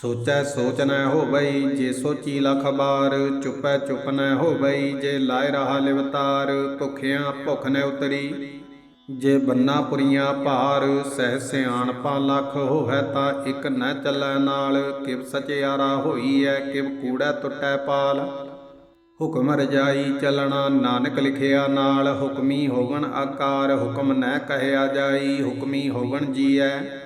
ਸੋਚੈ ਸੋਚ ਨ ਹੋਵਈ, ਜੇ ਸੋਚੀ ਲਖ ਬਾਰ ਚੁਪੈ ਚੁਪ ਨੈ ਹੋਵਈ, ਜੇ ਲਾਇ ਰਹਾ ਲਿਵਤਾਰ ਭੁਖਿਆਂ ਭੁਖ ਨ ਉਤਰੀ। ਜੇ ਬੰਨਾ ਪੁਰੀਆਂ ਭਾਰ, ਸਹਿ ਸਿਆਣਪਾ ਲੱਖ ਹੋਵੈ ਤਾਂ ਇੱਕ ਨ ਚੱਲੈ ਨਾਲ। ਕਿਵ ਸਚਿਆਰਾ ਹੋਈ ਐ ਕਿਵ ਕੂੜੈ ਟੁੱਟੈ ਪਾਲ। ਹੁਕਮ ਰਜਾਈ ਚੱਲਣਾ ਨਾਨਕ ਲਿਖਿਆ ਨਾਲ। ਹੁਕਮੀ ਹੋਵਣ ਆਕਾਰ, ਹੁਕਮ ਨਹਿ ਕਹਿਆ ਜਾਈ, ਹੁਕਮੀ ਹੋਵਣ ਜੀਐ।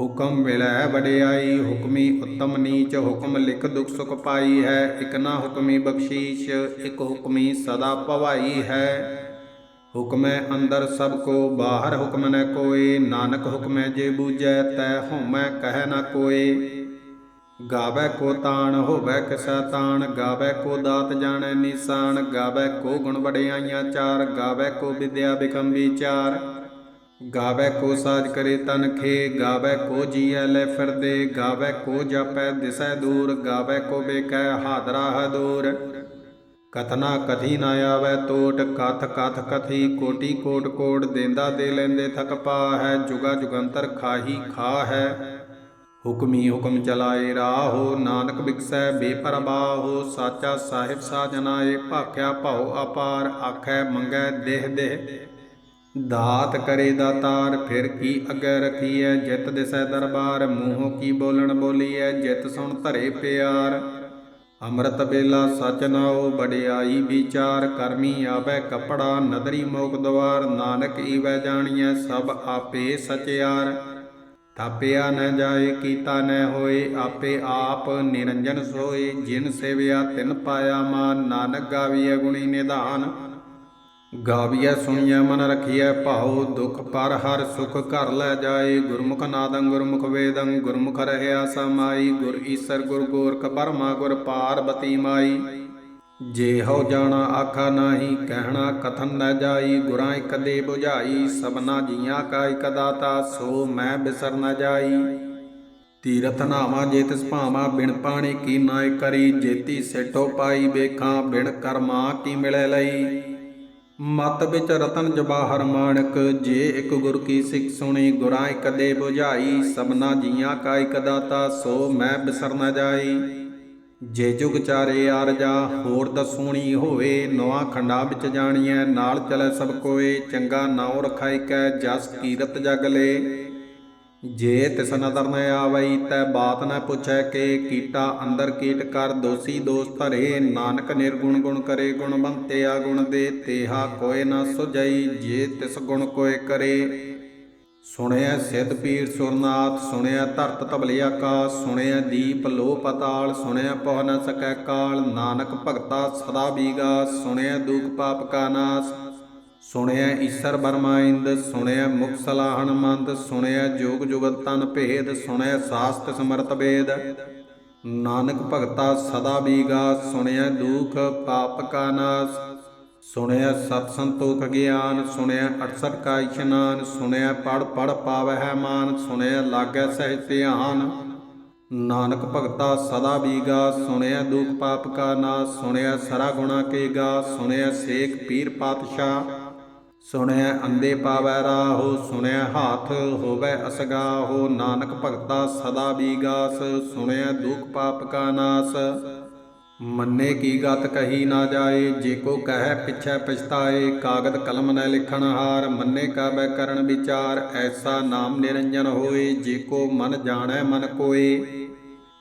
ਹੁਕਮ ਮਿਲੈ ਵਡਿਆਈ, ਹੁਕਮੀ ਉੱਤਮ ਨੀਚ, ਹੁਕਮ ਲਿਖ ਦੁਖ ਸੁਖ ਪਾਈ ਹੈ, ਇਕ ਨਾ ਹੁਕਮੀ ਬਖਸ਼ੀਸ਼, ਇਕ ਹੁਕਮੀ ਸਦਾ ਭਵਾਈ ਹੈ। ਹੁਕਮੈ ਅੰਦਰ ਸਭ ਕੋ, ਬਾਹਰ ਹੁਕਮ ਨ ਕੋਏ, ਨਾਨਕ ਹੁਕਮੈ ਜੇ ਬੂਝੈ, ਤੈ ਹਉਮੈ ਕਹਿ ਨ ਕੋਏ। ਗਾਵੇ ਕੋ ਤਾਣ, ਹੋਵੇ ਕਿਸੈ ਤਾਣ, ਗਾਵੇ ਕੋ ਦਾਤ ਜਾਣੈ ਨਿਸ਼ਾਨ, ਗਾਵੇ ਕੋ ਗੁਣ ਵਡਿਆਈਆਂ ਚਾਰ, ਗਾਵੇ ਕੋ ਵਿਦਿਆ ਬਿਕਮ ਵਿਚਾਰ ਗਾਵੇ ਕੋ ਸਾਜ ਕਰੇ ਤਨ ਖੇ, ਗਾਵੇ ਕੋ ਜੀਐ ਲੈ ਫਿਰਦੇ, ਗਾਵੇ ਕੋ ਜਪੈ ਦਿਸੈ ਦੂਰ, ਗਾਵੇ ਕੋ ਬੇਕੈ ਹਾਦਰਾ ਹਦੂਰ। ਕਥਨਾ ਕਥੀ ਨਾ ਆਵੈ ਟੋਟ ਕਥ ਕਥ ਕਥੀ ਕੋਟੀ ਕੋਟ ਕੋਟ, ਦੇਂਦਾ ਦੇ ਲੈਂਦੇ ਥਕ ਪਾ ਹੈ ਜੁਗਾ ਜੁਗੰਤਰ ਖਾਹੀ ਖਾ ਹੈ ਹੁਕਮੀ ਹੁਕਮ ਚਲਾਏ ਰਾਹੋ, ਨਾਨਕ ਬਿਕਸੈ ਬੇਪਰਵਾਹੋ, ਸਾਚਾ ਸਾਹਿਬ ਸਾਜਨਾਏ, ਭਾਖਿਆ ਭਾਉ ਅਪਾਰ, ਆਖੈ ਮੰਗੈ ਦੇਹ ਦੇਹ। ਦਾਤ ਕਰੇ ਦਾਤਾਰ, ਫਿਰ ਕੀ ਅੱਗੇ ਰਖੀਐ? ਜਿਤ ਦਿਸੈ ਦਰਬਾਰ, ਮੂੰਹੋਂ ਕੀ ਬੋਲਣ ਬੋਲੀਐ? ਜਿਤ ਸੁਣ ਧਰੇ ਪਿਆਰ। ਅੰਮ੍ਰਿਤ ਵੇਲਾ ਸਚ ਨਾਉ ਬੜਿਆਈ ਵਿਚਾਰ, ਕਰਮੀ ਆਵੈ ਕਪੜਾ, ਨਦਰੀ ਮੋਕ ਦਵਾਰ, ਨਾਨਕ ਈਵੈ ਜਾਣੀਐ ਸਭ ਆਪੇ ਸਚਿਆਰ। ਥਾਪਿਆ ਨ ਜਾਏ, ਕੀਤਾ ਨ ਹੋਏ, ਆਪੇ ਆਪ ਨਿਰੰਜਨ ਸੋਏ। ਜਿਨ ਸੇਵਿਆ ਤਿਨ ਪਾਇਆ ਮਾਨ, ਨਾਨਕ ਗਾਵੀਐ ਗੁਣੀ ਨਿਧਾਨ। ਗਾਵੀਐ, ਸੁਣੀਐ, ਮਨ ਰਖੀਐ, ਭਾਉ, ਦੁਖ ਪਰ ਹਰ ਸੁਖ ਘਰ ਲੈ ਜਾਏ। ਗੁਰਮੁਖ ਨਾਦੰ, ਗੁਰਮੁਖ ਵੇਦੰ, ਗੁਰਮੁਖ ਰਹਿਆ ਸਮਾਈ। ਗੁਰ ਈਸਰ, ਗੁਰ ਗੋਰਖ ਬਰਮਾ ਗੁਰ ਪਾਰਬਤੀ ਮਾਈ। ਜੇ ਹਉ ਜਾਣਾ, ਆਖਾ ਨਾਹੀ, ਕਹਿਣਾ ਕਥਨ ਨ ਜਾਈ। ਗੁਰਾਂ ਇਕ ਦੇ 부ਝਾਈ ਸਭਨਾ ਜੀਆਂ ਕਾ ਇਕ ਦਾਤਾ, ਸੋ ਮੈਂ ਬਿਸਰ ਨਾ ਜਾਈ। ਤੀਰਥ ਨਾਵਾ ਜੇ ਤਿਸ ਭਾਵਾ, ਬਿਨ ਪਾਣੀ ਕੀ ਨਾਇ ਕਰੀ। ਜੇਤੀ ਸੇਟੋ ਪਾਈ ਵੇਖਾਂ, ਬਿਨ ਕਰਮਾ ਕੀ ਮਿਲੇ ਲਈ। ਮਤ ਵਿੱਚ ਰਤਨ ਜਵਾਹਰ ਮਾਣਕ, ਜੇ ਇੱਕ ਗੁਰ ਕੀ ਸਿੱਖ ਸੁਣੀ, ਗੁਰਾਂ ਇਕ ਦੇ 부ਝਾਈ ਸਭਨਾ ਜੀਆਂ ਕਾ ਇਕ ਦਾਤਾ, ਸੋ ਮੈਂ ਬਿਸਰ ਨ ਜਾਈ। ਜੇ ਜੁਗ ਚਾਰੇ ਆਰਜਾ ਹੋਰ ਦਸੂਣੀ ਹੋਵੇ ਨਵਾਂ ਖੰਡਾ ਵਿੱਚ ਜਾਣੀਐ, ਨਾਲ ਚਲੇ ਸਭ ਕੋਏ, ਚੰਗਾ ਨਾਉ ਰਖਾਈ ਕੈ, ਜਸ ਕੀਰਤ ਜਗ ਲੇ। ਜੇ ਤਿਸ ਨਦਰ ਨ ਆਵਈ ਤੈ ਬਾਤ ਨ ਪੁੱਛੈ ਕੇ ਕੀਟਾ, ਅੰਦਰ ਕੀਟ ਕਰ ਦੋਸੀ ਦੋਸ ਧਰੇ। ਨਾਨਕ ਨਿਰਗੁਣ ਗੁਣ ਕਰੇ ਗੁਣਵੰਤਿਆ ਗੁਣ ਦੇ, ਤੇਹਾ ਕੋਏ ਨ ਸੁਜਈ ਜੇ ਤਿਸ ਗੁਣ ਕੋਏ ਕਰੇ। ਸੁਣਿਆ ਸਿੱਧ ਪੀਰ ਸੁਰਨਾਥ ਸੁਣਿਆ ਧਰਤ ਤਬਲੇ ਆਕਾਸ ਸੁਣਿਆ ਦੀਪ ਲੋ ਪਤਾਲ ਸੁਣਿਆ ਪਹੁ ਨ ਸਕੈ ਕਾਲ। ਨਾਨਕ ਭਗਤਾ ਸਦਾ ਬੀਗਾ ਸੁਣਿਆ ਦੁਖ ਪਾਪ ਕਾ ਨਾਸ। ਸੁਣਿਆ ਈਸਰ ਬਰਮਾਇੰਦ ਸੁਣਿਆ ਮੁਖ ਸਲਾਹਣ ਮੰਦ, ਸੁਣਿਆ ਜੋਗ ਜੁਗਤ ਤਨ ਭੇਦ, ਸੁਣਿਆ ਸਾਸਤ ਸਮਰਤ ਵੇਦ। ਨਾਨਕ ਭਗਤਾ ਸਦਾ ਬੀਗਾ, ਸੁਣਿਆ ਦੁਖ ਪਾਪ ਕਾ ਨਾਸ। ਸੁਣਿਆ ਸਤ ਸੰਤੋਖ ਗਿਆਨ, ਸੁਣਿਆ 68 ਕਾ ਇਸ਼ਨਾਨ, ਸੁਣਿਆ ਪੜ ਪੜ ਪਾਵਹਿ ਮਾਨ, ਸੁਣਿਆ ਲਾਗੈ ਸਹਿ ਧਿਆਨ। ਨਾਨਕ ਭਗਤਾ ਸਦਾ ਬੀਗਾ, ਸੁਣਿਆ ਦੁਖ ਪਾਪ ਕਾ ਨਾਸ, ਸੁਣਿਆ ਸਰਾ ਗੁਣਾ ਕੇ ਗਾ, ਸੁਣਿਆ ਸੇਖ ਪੀਰ ਪਾਤਸ਼ਾਹ। ਸੁਣਿਆ ਅੰਦੇ ਪਾਵੈ ਰਾਹੋ, ਸੁਣਿਆ ਹਾਥ ਹੋਵੇ ਅਸਗਾਹੋ, ਨਾਨਕ ਭਗਤਾ ਸਦਾ ਬੀਗਾਸ, ਸੁਣਿਆ ਦੁਖ ਪਾਪ ਕਾ ਨਾਸ। ਮੰਨੇ ਕੀ ਗਤ ਕਹੀ ਨਾ ਜਾਏ, ਜੇ ਕੋ ਕਹੈ ਪਿਛੈ ਪਛਤਾਏ, ਕਾਗਦ ਕਲਮ ਨ ਲਿਖਣ ਹਾਰ, ਮੰਨੇ ਕਾ ਕਰਨ ਵਿਚਾਰ, ਐਸਾ ਨਾਮ ਨਿਰੰਜਨ ਹੋਏ, ਜੇ ਕੋ ਮਨ ਜਾਣੈ ਮਨ ਕੋਏ।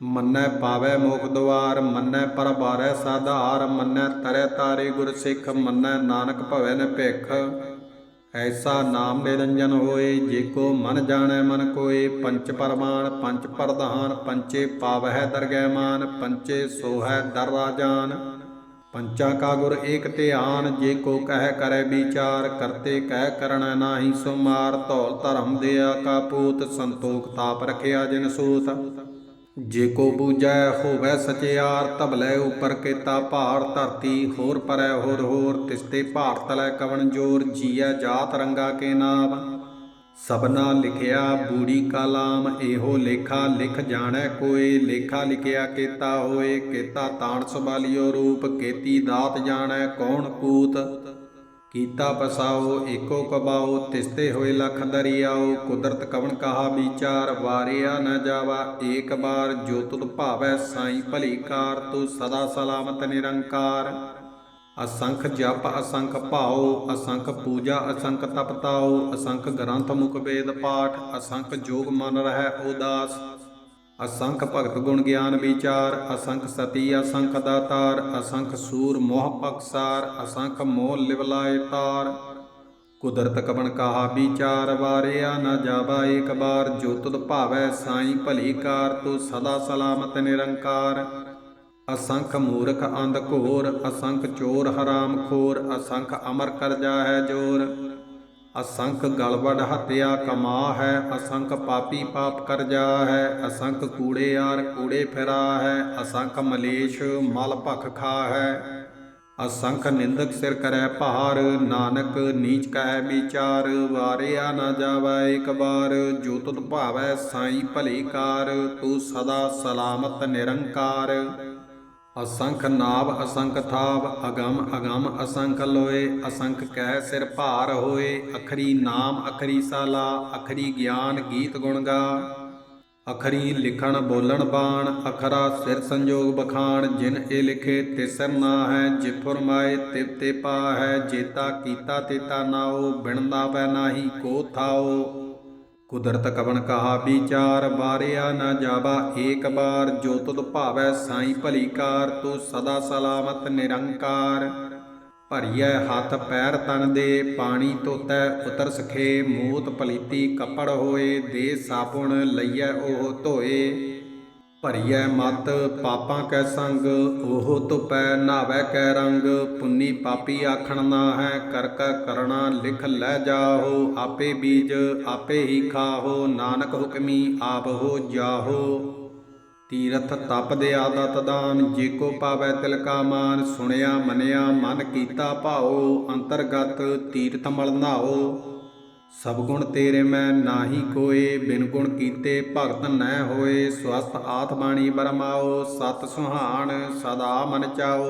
ਮੰਨੈ ਪਾਵੈ ਮੋਖ ਦੁਆਰ, ਮੰਨੈ ਪਰਬਾਰੈ ਸਾਧਾਰ, ਮੰਨੈ ਤਰੈ ਤਾਰੇ ਗੁਰ ਸਿੱਖ, ਮੰਨੈ ਨਾਨਕ ਭਵੈ ਨ ਭਿਖ। ਐਸਾ ਨਾਮ ਨਿਰੰਜਨ ਹੋਏ, ਜੇ ਕੋ ਮਨ ਜਾਣੈ ਮਨ ਕੋਏ, ਪੰਚ ਪਰਮਾਨ, ਪੰਚ ਪ੍ਰਧਾਨ, ਪੰਚੇ ਪਾਵਹਿ ਦਰਗਹਿ ਮਾਨ, ਪੰਚੇ ਸੋਹੈ ਦਰ ਰਾਜਾਨ ਪੰਚਾ ਕਾ ਗੁਰ ਏਕ ਧਿਆਨ, ਜੇ ਕੋ ਕਹਿ ਕਰੈ ਵਿਚਾਰ, ਕਰਤੇ ਕਹਿ ਕਰਣਾ ਨਾਹੀ ਸੋ ਮਾਰ ਧੌਲ ਧਰਮ ਦਿਆ ਕਾ ਪੂਤ, ਸੰਤੋਖ ਤਾਪ ਰਖਿਆ ਜਿਨ ਸੂਤ। ਜੇ ਕੋ ਬੂਝੈ ਹੋਵੈ ਸਚਿਆਰ ਤਬਲੇ ਉਪਰ ਕੀਤਾ ਭਾਰ ਧਰਤੀ, ਹੋਰ ਪਰੈ ਹੋਰ ਹੋਰ, ਤਿਸਤੇ ਭਾਰ ਤਲੈ ਕਵਣ ਜੋਰ, ਜੀਐ ਜਾਤ ਰੰਗਾ ਕੇ ਨਾਮ। ਸਭਨਾ ਲਿਖਿਆ ਬੂੜੀ ਕਲਾਮ ਇਹੋ ਲੇਖਾ ਲਿਖ ਜਾਣੈ ਕੋਏ, ਲੇਖਾ ਲਿਖਿਆ ਕੀਤਾ ਹੋਏ, ਕੀਤਾ ਤਾਣ ਸਬਾਲਿਓ ਰੂਪ, ਕੀਤੀ ਦਾਤ ਜਾਣੈ ਕੌਣ ਕੂਤ। ਕੀਤਾ ਪਸਾਓ, ਏਕੋ ਕਬਾਓ, ਤਿਸਤੇ ਹੋਏ ਲਖ ਦਰਿਆਓ, ਕੁਦਰਤ ਕਵਣ ਕਹਾ ਵਿਚਾਰ, ਵਾਰਿਆ ਨ ਜਾਵਾ, ਏਕ ਬਾਰ ਜੋ ਤੁਧ ਭਾਵੈ ਸਾਈ ਭਲੀ ਕਾਰ ਤੂੰ ਸਦਾ ਸਲਾਮਤ ਨਿਰੰਕਾਰ। ਅਸੰਖ ਜਪ, ਅਸੰਖ ਭਾਉ, ਅਸੰਖ ਪੂਜਾ, ਅਸੰਖ ਤਪਤਾਉ, ਅਸੰਖ ਗ੍ਰੰਥ ਮੁਖ ਵੇਦ ਪਾਠ, ਅਸੰਖ ਜੋਗ ਮਨ ਰਹਿ ਉਦਾਸ। ਅਸੰਖ ਭਗਤ ਗੁਣ ਗਿਆਨ ਵਿਚਾਰ, ਅਸੰਖ ਸਤੀ, ਅਸੰਖ ਦਾਤਾਰ, ਅਸੰਖ ਸੂਰ ਮੋਹ ਪਕਸਾਰ, ਅਸੰਖ ਮੋਹ ਲਿਵਲਾਏ ਤਾਰ। ਕੁਦਰਤ ਕਵਣ ਕਹਾ ਵਿਚਾਰ, ਵਾਰਿਆ ਨਾ ਜਾਵਾ ਏਕ ਬਾਰ। ਜੋ ਤੁਧ ਭਾਵੈ ਸਾਈ ਭਲੀ ਕਾਰ, ਤੂੰ ਸਦਾ ਸਲਾਮਤ ਨਿਰੰਕਾਰ। ਅਸੰਖ ਮੂਰਖ ਅੰਧ ਘੋਰ, ਅਸੰਖ ਚੋਰ ਹਰਾਮ ਖੋਰ, ਅਸੰਖ ਅਮਰ ਕਰਜਾ ਹੈ ਜੋਰ। ਅਸੰਖ ਗਲਵੜ ਹਤਿਆ ਕਮਾ ਹੈ, ਅਸੰਖ ਪਾਪੀ ਪਾਪ ਕਰ ਜਾ ਹੈ, ਅਸੰਖ ਕੂੜੇ ਆਰ ਕੂੜੇ ਫਿਰਾ ਹੈ, ਅਸੰਖ ਮਲੇਸ਼ ਮਲ ਭਖ ਖਾ ਹੈ। ਅਸੰਖ ਨਿੰਦਕ ਸਿਰ ਕਰੈ ਭਾਰ, ਨਾਨਕ ਨੀਚ ਕਹਿ ਵਿਚਾਰ, ਵਾਰਿਆ ਨਾ ਜਾਵੈ ਇਕ ਵਾਰ, ਜੋ ਤੁਧ ਭਾਵੈ ਸਾਈ ਭਲੀ ਕਾਰ, ਤੂੰ ਸਦਾ ਸਲਾਮਤ ਨਿਰੰਕਾਰ। ਅਸੰਖ ਨਾਭ, ਅਸੰਖ ਥਾਵ ਅਗਮ ਅਗਮ, ਅਸੰਖ ਲੋਏ, ਅਸੰਖ ਕਹਿ ਸਿਰ ਭਾਰ ਹੋਏ, ਅਖਰੀ ਨਾਮ, ਅਖਰੀ ਸਾਲਾ, ਅਖਰੀ ਗਿਆਨ ਗੀਤ ਗੁਣ ਗਾ। ਅਖਰੀ ਲਿਖਣ ਬੋਲਣ ਬਾਣ, ਅਖਰਾ ਸਿਰ ਸੰਜੋਗ ਬਖਾਣ, ਜਿਨ ਇਹ ਲਿਖੇ ਤਿਸਰ ਨਾ ਹੈ ਜੇ ਫਰਮਾਏ ਤਿਵ ਤੇ ਪਾ ਹੈ, ਜੇਤਾ ਕੀਤਾ ਤੇਤਾ ਨਾਓ ਬਿਣਦਾ ਪੈ ਨਾਹੀ ਕੋ ਥਾਓ। ਕੁਦਰਤ ਕਵਨ ਕਹਾ, ਵਿਚਾਰ ਵਾਰਿਆ ਨਾ ਜਾਵਾ, ਏਕ ਬਾਰ ਜੋ ਤੁਧ ਭਾਵੈ ਸਾਈ ਭਲੀ ਕਾਰ ਤੂੰ ਸਦਾ ਸਲਾਮਤ ਨਿਰੰਕਾਰ। ਭਰੀਐ ਹੱਥ ਪੈਰ ਤਨ ਦੇ, ਪਾਣੀ ਧੋਤੈ ਉਤਰ ਸਖੇ, ਮੂਤ ਪਲੀਤੀ ਕੱਪੜ ਹੋਏ, ਦੇ ਸਾਬੁਣ ਲਈਐ ਉਹ ਧੋਏ। ਭਰੀਐ ਮਤ, ਪਾਪਾਂ ਕੈ ਸੰਗ, ਉਹ ਧੁਪੈ ਨਾਵੈ ਕੈ ਰੰਗ। ਪੁੰਨੀ ਪਾਪੀ ਆਖਣ ਨਾ ਹੈ ਕਰ ਕਾ ਕਰਣਾ ਲਿਖ ਲੈ ਜਾਹੋ। ਆਪੇ ਬੀਜ, ਆਪੇ ਹੀ ਖਾਹੋ, ਨਾਨਕ ਹੁਕਮੀ ਆਪ ਹੋ ਜਾਹੋ। ਤੀਰਥ ਤਪ ਦੇ ਆਦਤ ਦਾਨ, ਜੇ ਕੋ ਪਾਵੈ ਤਿਲ ਕਾ ਮਾਨ। ਸੁਣਿਆ ਮੰਨਿਆ ਮਨ ਕੀਤਾ ਭਾਓ ਅੰਤਰਗਤ ਤੀਰਥ ਮਲ ਨਾਓ ਸਭ ਗੁਣ ਤੇਰੇ ਮੈਂ ਨਾਹੀ ਕੋਏ, ਬਿਨ ਗੁਣ ਕੀਤੇ ਭਗਤ ਨੈ ਹੋਏ ਸਵਸਤ ਆਤ ਬਾਣੀ ਬਰਮਾਓ, ਸਤ ਸੁਹਾਣ ਸਦਾ ਮਨ ਚਾਓ।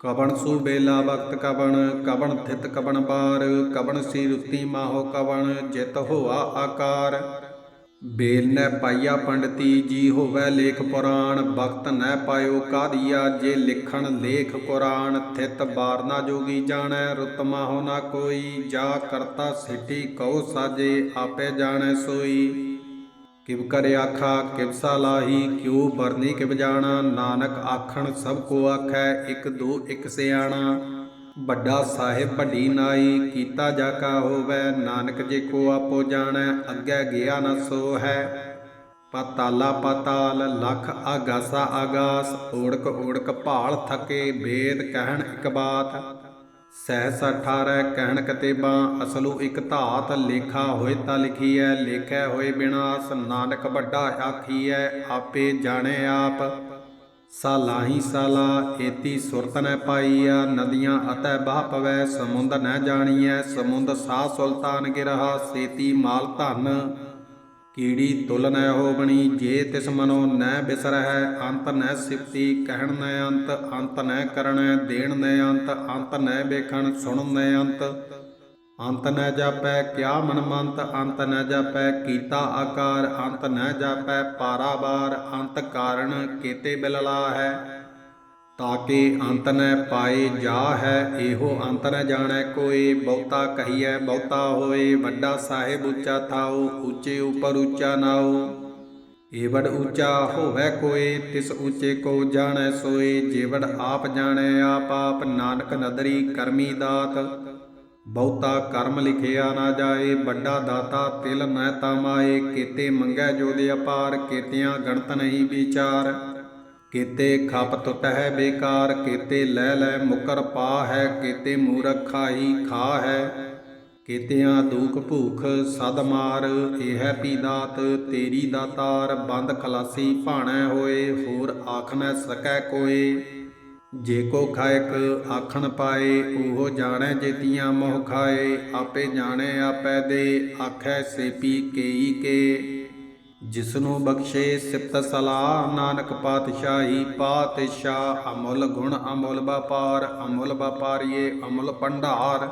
ਕਵਣ ਸੂ ਬੇਲਾ ਵਕਤ ਕਵਣ ਕਵਣ ਥਿਤ ਕਵਣ ਬਾਰ, ਕਵਣ ਸੀ ਰੁੱਤੀ ਮਾਹੋ ਕਵਣ, ਜਿਤ ਹੋਆ ਆਕਾਰ। ਬੇਲ ਨੈ ਪਾਈਆ ਪੰਡਤੀ, ਜੀ ਹੋਵੇ ਲੇਖ ਪੁਰਾਣ, ਵਕਤ ਨੈ ਪਾਇਓ ਕਾਦੀਆ ਜੇ ਲਿਖਣ ਲੇਖ ਕੁਰਾਨ, ਥਿਤ ਬਾਰਨਾ ਜੋਗੀ ਜਾਣੈ ਰੁਤਮਾ ਹੋ ਨਾ ਕੋਈ, ਜਾ ਕਰਤਾ ਸਿੱਟੀ ਕਉ ਸਾਜੇ, ਆਪੇ ਜਾਣੈ ਸੋਈ। ਕਿਵ ਕਰ ਆਖਾ, ਕਿਵ ਸਲਾਹੀ ਕਿਉ ਬਰਨੀ ਕਿਵ ਜਾਣਾ, ਨਾਨਕ ਆਖਣ ਸਭ ਕੋ ਆਖੈ, ਇੱਕ ਦੋ ਇਕ ਸਿਆਣਾ। ਵੱਡਾ ਸਾਹਿਬ ਵੱਡੀ ਨਾਈ, ਕੀਤਾ ਜਾ ਕਾ ਹੋਵੇ, ਨਾਨਕ ਜੇ ਕੋ ਆਪੋ ਜਾਣੈ, ਅੱਗੇ ਗਿਆ ਨ ਸੋ ਹੈ ਪਤਾਲਾ ਪਤਾਲ, ਲਖ ਆਗਾਸਾ ਆਗਾਸ, ਓੜਕ ਓੜਕ ਭਾਲ ਥਕੇ ਵੇਦ ਕਹਿਣ ਇੱਕ ਬਾਤ। ਸਹਿਸ 18 ਕਹਿਣ ਕਤੇਬਾਂ, ਅਸਲੂ ਇਕ ਧਾਤ, ਲੇਖਾ ਹੋਏ ਤਾਂ ਲਿਖੀਐ, ਲੇਖੈ ਹੋਏ ਬਿਨਾਸ, ਨਾਨਕ ਵੱਡਾ ਆਖੀਐ, ਆਪੇ ਜਾਣੇ ਆਪ। ਸਾਲਾਹੀ ਸਾਲਾ, ਏਤੀ ਸੁਰਤ ਨੈ ਪਾਈਆ, ਨਦੀਆਂ ਅਤੈ ਬਾਹ ਪਵੈ, ਸਮੁੰਦ ਨੈ ਜਾਣੀਐ, ਸਮੁੰਦ ਸਾ ਸੁਲਤਾਨ ਗਿਰਹਾ, ਸੇਤੀ ਮਾਲ ਧਨ। ਕੀੜੀ ਤੁਲ ਨੈ ਹੋਵਣੀ ਜੇ ਤਿਸ ਮਨੋ ਨੈ ਬਿਸਰਹਿ, ਅੰਤ ਨੈ ਸਿਫਤੀ, ਕਹਿਣ ਨੈ ਅੰਤ ਅੰਤ ਨੈ ਕਰਣੈ, ਦੇਣ ਨੈ ਅੰਤ ਅੰਤ ਨੈ ਵੇਖਣ, ਸੁਣਨ ਨੈ ਅੰਤ। ਅੰਤ ਨ ਜਾਪੈ, ਕਿਆ ਮਨਮੰਤ ਅੰਤ ਨ ਜਾਪੈ, ਕੀਤਾ ਆਕਾਰ ਅੰਤ ਨ ਜਾਪੈ, ਪਾਰਾਵਾਰ ਅੰਤ ਕਾਰਣ ਕੀਤੇ ਬਿਲਲਾ ਹੈ। ਤਾਕੇ ਅੰਤ ਨ ਪਾਏ ਜਾ ਹੈ, ਇਹੋ ਅੰਤ ਨ ਜਾਣੈ ਕੋਈ ਬਹੁਤਾ ਕਹੀਐ, ਬਹੁਤਾ ਹੋਏ, ਵੱਡਾ ਸਾਹਿਬ ਉੱਚਾ ਥਾਉ, ਉੱਚੇ ਉਪਰ ਉੱਚਾ ਨਾਉ। ਏਵੜ ਉੱਚਾ ਹੋਵੇ ਕੋਏ, ਤਿਸ ਉੱਚੇ ਕੋ ਜਾਣੈ ਸੋਏ ਜੇਵੜ ਆਪ ਜਾਣੈ ਆਪ ਆਪ, ਨਾਨਕ ਨਦਰੀ ਕਰਮੀ ਦਾਤ। ਬਹੁਤਾ ਕਰਮ ਲਿਖਿਆ ਨਾ ਜਾਏ, ਵੱਡਾ ਦਾਤਾ ਤਿਲ ਨਹਿ ਤਮਾਏ ਕੀਤੇ ਮੰਗੈ ਜੋ ਦੇ ਅਪਾਰ, ਕੀਤਿਆਂ ਗਣਤ ਨਹੀਂ ਵਿਚਾਰ। ਕੀਤੇ ਖਪ ਟੁੱਟ ਹੈ ਬੇਕਾਰ, ਕੀਤੇ ਲੈ ਲੈ ਮੁਕਰ ਪਾ ਹੈ ਕੀਤੇ ਮੂਰਖ ਖਾਈ ਖਾ ਹੈ ਕੀਤਿਆਂ ਦੂਖ ਭੂਖ ਸਦ ਮਾਰ, ਇਹ ਪੀ ਦਾਤ ਤੇਰੀ ਦਾਤਾਰ, ਬੰਦ ਖਲਾਸੀ ਭਾਣੈ ਹੋਏ, ਹੋਰ ਆਖ ਨਾ ਸਕੈ ਕੋਏ। ਜੇ ਕੋ ਖਾਇਕ ਆਖਣ ਪਾਏ, ਉਹ ਜਾਣੈ ਜੇਤੀਆਂ ਮੋਹ ਖਾਏ। ਆਪੇ ਜਾਣੈ ਆਪੈ ਦੇ, ਆਖੈ ਸੇਪੀ ਕੇਈ ਕੇ। ਜਿਸਨੂੰ ਬਖਸ਼ੇ ਸਿਫਤ ਸਲਾਹ, ਨਾਨਕ ਪਾਤਸ਼ਾਹੀ ਪਾਤਸ਼ਾਹ ਅਮੁੱਲ ਗੁਣ ਅਮੁੱਲ ਵਪਾਰ, ਅਮੁੱਲ ਵਪਾਰੀਏ ਅਮੁੱਲ ਭੰਡਾਰ।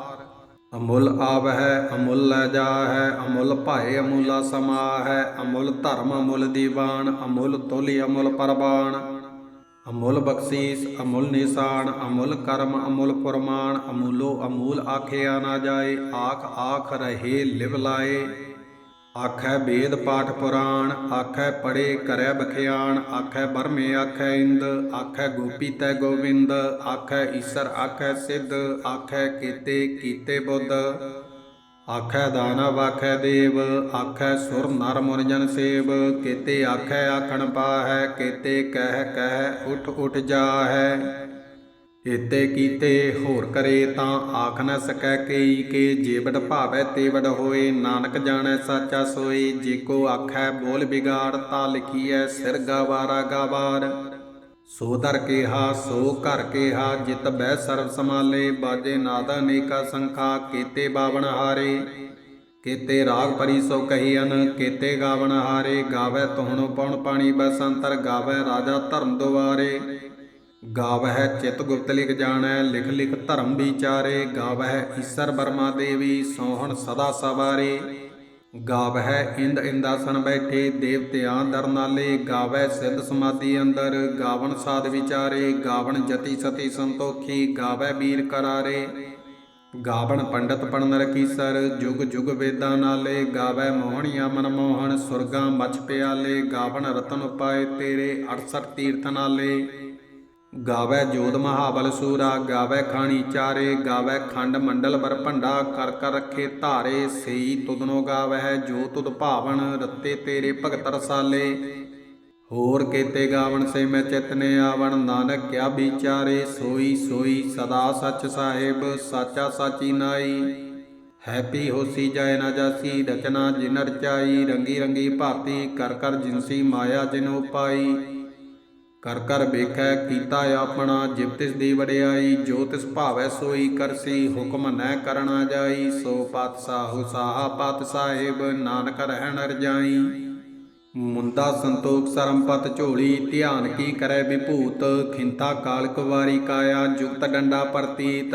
ਅਮੁੱਲ ਆਵਹਿ, ਅਮੁੱਲ ਲੈ ਜਾਹੈ, ਅਮੁੱਲ ਭਾਏ ਅਮੁੱਲਾ ਸਮਾ ਹੈ ਅਮੁੱਲ ਧਰਮ ਅਮੁੱਲ ਦੀਵਾਨ, ਅਮੁੱਲ ਤੁਲਿ ਅਮੁੱਲ ਪਰਬਾਨ ਅਮੁੱਲ ਬਖਸ਼ੀਸ, ਅਮੁੱਲ ਨਿਸ਼ਾਨ, ਅਮੁੱਲ ਕਰਮ, ਅਮੁੱਲ ਪੁਰਮਾਨ ਅਮੂਲੋ ਅਮੂਲ ਆਖਿਆ ਨਾ ਜਾਏ, ਆਖ ਆਖ ਰਹੇ ਲਿਵ ਲਾਏ। ਆਖੈ ਵੇਦ ਪਾਠ ਪੁਰਾਣ, ਆਖੈ ਪੜੇ ਕਰੈ ਬਖਿਆਣ, ਆਖੈ ਬਰਮੇ ਆਖੈ ਇੰਦ, ਆਖੈ ਗੋਪੀ ਤੈ ਗੋਵਿੰਦ, ਆਖੈ ਈਸਰ ਆਖੈ ਸਿੱਧ, ਆਖੈ ਕੀਤੇ ਕੀਤੇ ਬੁੱਧ। ਆਖੈ ਦਾਨਵ ਆਖੈ ਦੇਵ, ਆਖੈ ਸੁਰ ਨਰ ਮੁਰ ਜਨ ਸੇਵ, ਕੀਤੇ ਆਖੈ ਆਖਣ ਪਾਹੈ, ਕੀਤੇ ਕਹਿ ਕਹਿ ਉਠ ਉਠ ਜਾਹੈ। ਇਤੇ ਕੀਤੇ ਹੋਰ ਕਰੇ ਤਾਂ ਆਖ ਨ ਸਕੈ ਕਈ ਕੇ ਜੇ ਭਾਵੈ ਤੇਵੜ ਹੋਏ, ਨਾਨਕ ਜਾਣੈ ਸਾਚਾ ਸੋਈ ਜੇ ਕੋ ਆਖੈ ਬੋਲ ਬਿਗਾੜ, ਤਾ ਲਿਖੀਐ ਸਿਰ ਗਵਾਰਾ ਗਵਾਰ। ਸੋ ਦਰ ਕੇਹਾ, ਸੋ ਘਰ ਕੇਹਾ, ਜਿਤ ਬਹਿ ਸਰਬ ਸਮਾਲੇ ਬਾਜੇ ਨਾਦ ਅਨੇਕਾ ਸੰਖਾ, ਕੀਤੇ ਬਾਵਨ ਹਾਰੇ। ਕੀਤੇ ਰਾਗ ਪਰੀ ਸੋ ਕਹੀਨ ਕੀਤੇ ਗਾਵਨ ਹਾਰੇ। ਗਾਵੇ ਤੋਹਣ ਪਉਣ ਪਾਣੀ ਬਸੰਤਰ ਗਾਵੇ ਰਾਜਾ ਧਰਮ ਦੁਆਰੇ। ਗਾਵਹਿ ਚਿਤ ਗੁਪਤ ਲਿਖ ਜਾਣੈ, ਲਿਖ ਲਿਖ ਧਰਮ ਵਿਚਾਰੇ। ਗਾਵਹਿ ਈਸਰ ਬਰਮਾ ਦੇਵੀ, ਸੋਹਣ ਸਦਾ ਸਵਾਰੇ। ਗਾਵਹਿ ਇੰਦ ਇੰਦਾਸਨ ਬੈਠੇ, ਦੇਵਤਿਆਂ ਦਰ ਨਾਲੇ ਗਾਵਹਿ ਸਿੱਧ ਸਮਾਧੀ ਅੰਦਰ, ਗਾਵਣ ਸਾਧ ਵਿਚਾਰੇ। ਗਾਵਣ ਜਤੀ ਸਤੀ ਸੰਤੋਖੀ, ਗਾਵੈ ਵੀਰ ਕਰਾਰੇ। ਗਾਵਨ ਪੰਡਤ ਪੜਨ ਰਕੀਸਰ ਜੁਗ ਜੁਗ ਵੇਦਾਂ ਨਾਲੇ। ਗਾਵੈ ਮੋਹਣੀਆਂ ਮਨ ਮੋਹਣ, ਸੁਰਗਾਂ ਮਛ ਪਿਆਲੇ। ਗਾਵਣ ਰਤਨ ਉਪਾਏ ਤੇਰੇ 68 ਤੀਰਥ ਨਾਲੇ। ਗਾਵੈ ਜੋਤ ਮਹਾਬਲ ਸੂਰਾ, ਗਾਵੈ ਖਾਣੀ ਚਾਰੇ, ਗਾਵੈ ਖੰਡ ਮੰਡਲ ਬਰ ਭੰਡਾ, ਕਰ ਕਰ ਰੱਖੇ ਧਾਰੇ, ਸਈ ਤੁਧਨੋ ਗਾਵੈ ਜੋ ਤੁਧ ਭਾਵਨ ਰੱਤੇ ਤੇਰੇ ਭਗਤ ਰਸਾਲੇ। ਹੋਰ ਕੇਤੇ ਗਾਵਣ ਸੇ ਮੈਂ ਚਿਤਨੇ ਆਵਣ, ਨਾਨਕ ਕਿਆ ਵਿਚਾਰੇ, ਸੋਈ ਸੋਈ ਸਦਾ ਸੱਚ ਸਾਹਿਬ, ਸਾਚਾ ਸਾਚੀ ਨਾਈ। ਹੈਪੀ ਹੋਸੀ ਜਾਏ ਨਾ ਜਾਸੀ, ਰਚਨਾ ਜਿਨ ਰਚਾਈ ਰੰਗੀ ਰੰਗੀ ਭਾਤੀ ਕਰ ਕਰ ਜਿਨਸੀ ਮਾਇਆ ਜਿਨ ਉਪਾਈ ਕਰ ਕਰ ਵੇਖੈ, ਕੀਤਾ ਆਪਣਾ ਜਿਵ ਦੀ ਵਡਿਆਈ, ਜੋ ਤਿਸ ਭਾਵੈ ਸੋਈ ਕਰਸੀ ਹੁਕਮ ਨੈ ਕਰਣਾ ਜਾਈ, ਸੋ ਪਾਤਸ਼ਾਹੂ ਸਾਹਾ ਪਤ ਸਾਹਿਬ, ਨਾਨਕ ਰਹਿਣ ਰਜਾਈ ਮੁੰਦਾ ਸੰਤੋਖ ਸਰਮਪਤ ਝੋਲੀ, ਧਿਆਨ ਕੀ ਕਰੈ ਵਿਭੂਤ, ਖਿੰਤਾ ਕਾਲਕ ਵਾਰੀ ਕਾਇਆ, ਜੁਗਤ ਡੰਡਾ ਪ੍ਰਤੀਤ।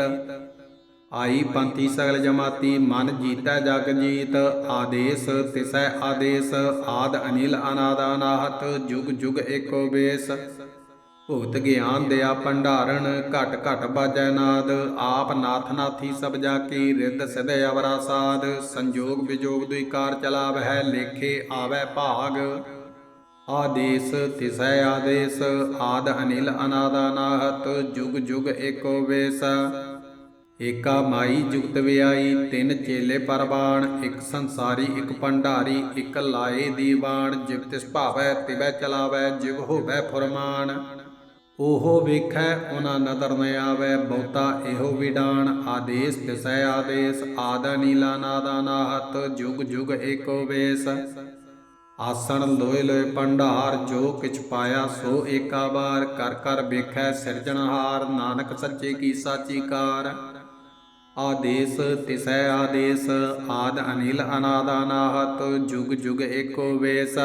ਆਈ ਪੰਥੀ ਸਗਲ ਜਮਾਤੀ, ਮਨ ਜੀਤੈ ਜਗ ਜੀਤ, ਆਦੇਸ ਤਿਸੈ ਆਦੇਸ, ਆਦ ਅਨਿਲ ਅਨਾਦ ਅਨਾਹਤ ਜੁਗ ਜੁਗ ਏਕੋ ਬੇਸ। ਭੂਤ ਗਿਆਨ ਦਿਆ ਭੰਡਾਰਨ ਘਟ ਘਟ ਬਾਜੈ ਨਾਦ, ਆਪ ਨਾਥ ਨਾਥੀ ਸਭ ਜਾ ਕੀ ਰਿੱਧ ਸਿਧੇ ਅਵਰਾ ਸਾਧ ਸੰਜੋਗ ਵਿਜੋਗ ਦੁਇ ਕਾਰ ਚਲਾਵਹਿ, ਲੇਖੇ ਆਵੈ ਭਾਗ। ਆਦੇਸ ਤਿਸੈ ਆਦੇਸ, ਆਦ ਅਨਿਲ ਅਨਾਦ ਅਨਾਹਤ ਜੁਗ ਜੁਗ ਏਕੋ ਵੇਸ ਏਕਾ ਮਾਈ ਜੁਗਤ ਵਿਆਈ, ਤਿੰਨ ਚੇਲੇ ਪਰਬਾਣ ਇੱਕ ਸੰਸਾਰੀ, ਇੱਕ ਭੰਡਾਰੀ, ਇੱਕ ਲਾਏ ਦੀਵਾਨ, ਜਿਵ ਤਿਸ ਭਾਵੈ ਤਿਵੈ ਚਲਾਵੈ, ਜਿਵ ਹੋਵੈ ਫੁਰਮਾਨ। ਉਹੋ ਵੇਖੈ, ਉਹਨਾਂ ਨਦਰ ਨ ਆਵੈ, ਬਹੁਤਾ ਇਹੋ ਵਿਡਾਨ। ਆਦੇਸ ਤਿਸੈ ਆਦੇਸ, ਆਦਾ ਨੀਲਾ ਨਾਦਾ ਨਾਹਤ ਜੁਗ ਜੁਗ ਏਕੋ ਵੇਸ। ਆਸਣ ਲੋਏ ਲੋਏ ਭੰਡਾਰ, ਜੋ ਕਿਛ ਪਾਇਆ ਸੋ ਏਕਾ ਵਾਰ। ਕਰ ਕਰ ਵੇਖੈ ਸਿਰਜਣਹਾਰ, ਨਾਨਕ ਸੱਚੇ ਕੀ ਸਾਚੀ ਕਾਰ। ਆਦੇਸ ਤਿਸੈ ਆਦੇਸ, ਆਦ ਅਨਿਲ ਅਨਾਦ ਅਨਾਹਤ ਜੁਗ ਜੁਗ ਏਕੋ ਵੇਸ।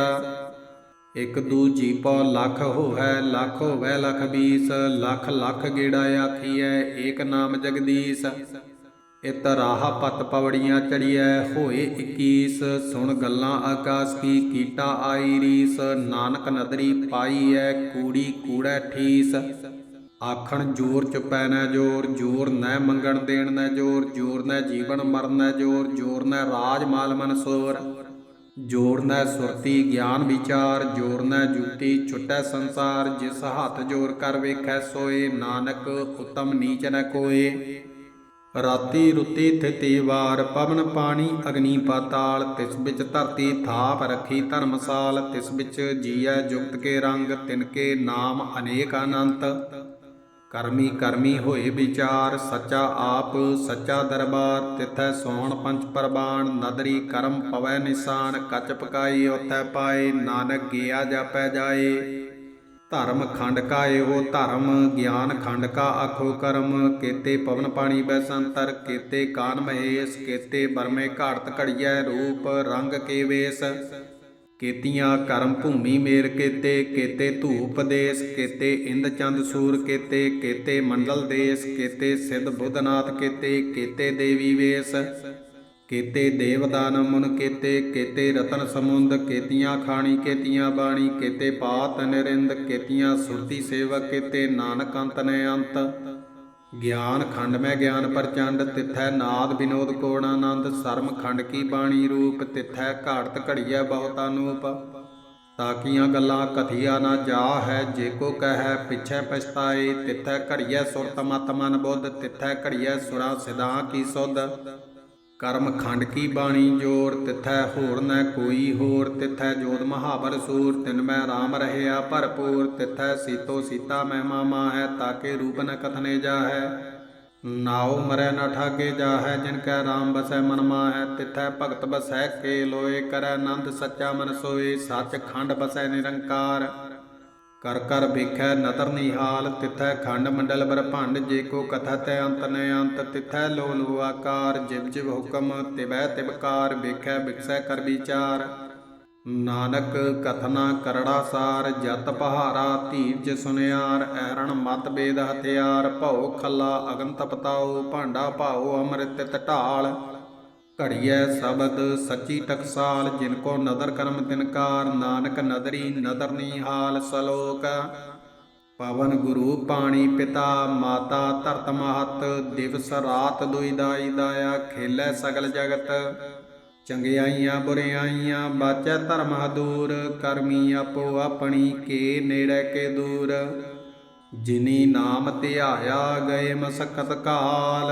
ਇਕ ਦੂਜੀ ਪਉ ਲੱਖ ਹੋਵੈ ਲੱਖ ਹੋਵੈ ਲਖ ਬੀਸ, ਲੱਖ ਲੱਖ ਗੇੜਾ ਆਖੀਐ, ਏਕ ਨਾਮ ਜਗਦੀਸ਼। ਇਤ ਰਾਹ ਪਤ ਪਵੜੀਆਂ ਚੜੀਐ, ਹੋਏ 21 ਸੁਣ ਗੱਲਾਂ ਆਕਾਸ ਕੀ, ਕੀਟਾ ਆਈ ਰੀਸ, ਨਾਨਕ ਨਦਰੀ ਪਾਈਐ, ਕੂੜੀ ਕੂੜੈ ਠੀਸ। ਆਖਣ ਜੋਰ ਚੁਪੈ ਨਾ ਜੋਰ ਜੋਰ ਨੈ ਮੰਗਣ ਦੇਣ ਨਾ ਜੋਰ ਜੋਰ ਨੈ ਜੀਵਨ ਮਰਨ ਨਾ ਜੋਰ ਜੋਰ ਨੈ ਰਾਜ ਮਾਲ ਮਨਸੋਰ ਜੋਰ ਨੈ ਸੁਰਤੀ ਗਿਆਨ ਵਿਚਾਰ, ਜੋਰ ਨੈ ਜੁਤੀ ਛੁਟੈ ਸੰਸਾਰ। ਜਿਸ ਹੱਥ ਜੋਰ ਕਰ ਵੇਖੈ ਸੋਏ, ਨਾਨਕ ਉਤਮ ਨੀਚ ਨ ਕੋਏ। ਰਾਤੀ ਰੁੱਤੀ ਥਿਤੀ ਵਾਰ, ਪਵਨ ਪਾਣੀ ਅਗਨੀ ਪਾਤਾਲ। ਤਿਸ ਵਿੱਚ ਧਰਤੀ ਥਾਪ ਰੱਖੀ ਧਰਮਸਾਲ ਤਿਸ ਵਿੱਚ ਜੀਐ ਜੁਗਤ ਕੇ ਰੰਗ ਤਿਨਕੇ ਨਾਮ ਅਨੇਕ ਅਨੰਤ। ਕਰਮੀ ਕਰਮੀ ਹੋਏ ਵਿਚਾਰ, ਸੱਚਾ ਆਪ, ਸੱਚਾ ਦਰਬਾਰ, ਤਿਥੈ ਸੋਹਣ ਪੰਚ ਪ੍ਰਬਾਣ, ਨਦਰੀ ਕਰਮ ਪਵੈ ਨਿਸ਼ਾਨ, ਕਚ ਪਕਾਈ ਉਥੈ ਪਾਏ, ਨਾਨਕ ਗਿਆ ਜਾਪੈ ਜਾਏ। ਧਰਮ ਖੰਡ ਕਾ ਇਹੋ ਧਰਮ, ਗਿਆਨ ਖੰਡ ਕਾ ਆਖੋ ਕਰਮ, ਕੇਤੇ ਪਵਨ ਪਾਣੀ ਬੈਸੰਤਰ ਕੇਤੇ ਕਾਨ ਮਹੇਸ਼, ਕੇਤੇ ਬਰਮੇ ਘਾਟ ਘੜੀਐ ਰੂਪ, ਰੰਗ ਕੇ ਵੇਸ। ਕੇਤੀਆਂ ਕਰਮ ਭੂਮੀ ਮੇਰ ਕੇਤੇ ਕੇਤੇ ਧੂਪ ਦੇਸ, ਕੇਤੇ ਇੰਦ ਚੰਦ ਸੂਰ ਕੇਤੇ ਕੇਤੇ ਮੰਡਲ ਦੇਸ, ਕੇਤੇ ਸਿੱਧ ਬੁੱਧਨਾਥ ਕੇਤੇ ਕੇਤੇ ਦੇਵੀ ਵੇਸ, ਕੇਤੇ ਦੇਵਦਾਨ ਮੁਨ ਕੇਤੇ ਕੇਤੇ ਰਤਨ ਸਮੁੰਦ, ਕੇਤੀਆਂ ਖਾਣੀ, ਕੇਤੀਆਂ ਬਾਣੀ, ਕੇਤੇ ਪਾਤ ਨਿਰਿੰਦ, ਕੇਤੀਆਂ ਸੁਰਤੀ ਸੇਵਕ, ਕੇਤੇ ਨਾਨਕ ਅੰਤ ਨੇ ਅੰਤ। ਗਿਆਨ ਖੰਡ ਮੈਂ ਗਿਆਨ ਪ੍ਰਚੰਡ, ਤਿਥੈ ਨਾਦ ਬਿਨੋਦ ਕੋਣ ਆਨੰਦ, ਸਰਮ ਖੰਡ ਕੀ ਬਾਣੀ ਰੂਪ, ਤਿਥੈ ਘਾੜਤ ਘੜੀਐ ਬਹੁਤ ਅਨੂਪ ਤਾਕੀਆਂ ਗੱਲਾਂ ਕਥੀਆ ਨਾ ਜਾ ਹੈ ਜੇ ਕੋ ਕਹੈ ਪਿਛੈ ਪਛਤਾਏ, ਤਿਥੈ ਘੜੀਐ ਸੁਰਤ ਮਤ ਮਨ ਬੁੱਧ ਤਿਥੈ ਘੜੀਐ ਸੁਰਾ ਸਿਧਾਂ ਕੀ ਸੁਧ। ਕਰਮ ਖੰਡ ਕੀ ਬਾਣੀ ਜੋਰ, ਤਿਥੈ ਹੋਰ ਨ ਕੋਈ ਹੋਰ, ਤਿਥੈ ਜੋਤ ਮਹਾਬਰ ਸੂਰ, ਤਿਨ ਮੈਂ RAM ਰਹਿਆ ਭਰਪੂਰ, ਤਿਥੈ ਸੀਤੋ ਸੀਤਾ ਮਹਿਮਾ ਮਾਹੈ, ਤਾਕੇ ਰੂਪ ਨ ਕਥਨੇ ਜਾਹੈ। ਨਾਉ ਮਰੈ ਨ ਠਾਗੇ ਜਾਹੈ, ਜਿਨ ਕੈ RAM ਬਸੈ ਮਨ ਮਾਹੈ, ਤਿਥੈ ਭਗਤ ਬਸੈ ਕੇ ਲੋਏ, ਕਰੈ ਆਨੰਦ ਸੱਚਾ ਮਨ ਸੋਏ, ਸੱਚ ਖੰਡ ਬਸੈ ਨਿਰੰਕਾਰ। ਕਰ ਕਰ ਵੇਖੈ ਨਦਰ ਨਿਹਾਲ, ਤਿਥੈ ਖੰਡ ਮੰਡਲ ਬਰਭੰਡ ਜੇ ਕੋ ਕਥਾ ਤੈ ਅੰਤ ਨ ਅੰਤ, ਤਿਥੈ ਲੋ ਲੋ ਆਕਾਰ ਜਿਵ ਜਿਵ ਹੁਕਮ ਤਿਵੈ ਤਿਵਕਾਰ ਵੇਖੈ ਬਿਕਸੈ ਕਰ ਵਿਚਾਰ। ਨਾਨਕ ਕਥਨਾ ਕਰੜਾ ਸਾਰ, ਜਤ ਪਹਾਰਾ ਧੀਰਜ ਸੁਨਿਆਰ, ਐਰਣ ਮਤ ਬੇਦ ਹਥਿਆਰ, ਭਉ ਖੱਲਾ ਅਗਨ ਤਪਤਾਉ ਭਾਂਡਾ ਭਾਉ ਅੰਮ੍ਰਿਤ ਢਾਲ। ਘੜੀਐ ਸ਼ਬਦ ਸੱਚੀ ਟਕਸਾਲ, ਜਿਨ ਕੋ ਨਦਰ ਕਰਮ ਤਿਨਕਾਰ ਨਾਨਕ ਨਦਰੀ ਨਦਰ ਨਿਹਾਲ ਸਲੋਕ। ਪਵਨ ਗੁਰੂ ਪਾਣੀ ਪਿਤਾ, ਮਾਤਾ ਧਰਤ ਮਹਤ, ਦਿਵਸ ਰਾਤ ਦੁਈ ਦਾਈ ਦਾਇਆ, ਖੇਲੇ ਸਗਲ ਜਗਤ। ਚੰਗਿਆਈਆਂ ਬੁਰਿਆਈਆਂ, ਬਾਚੈ ਧਰਮ ਹਦੂਰ, ਕਰਮੀ ਆਪੋ ਆਪਣੀ, ਕੇ ਨੇੜੇ ਕੇ ਦੂਰ। ਜਿਨੀ ਨਾਮ ਧਿਆਇਆ ਗਏ ਮਸਕਤ ਕਾਲ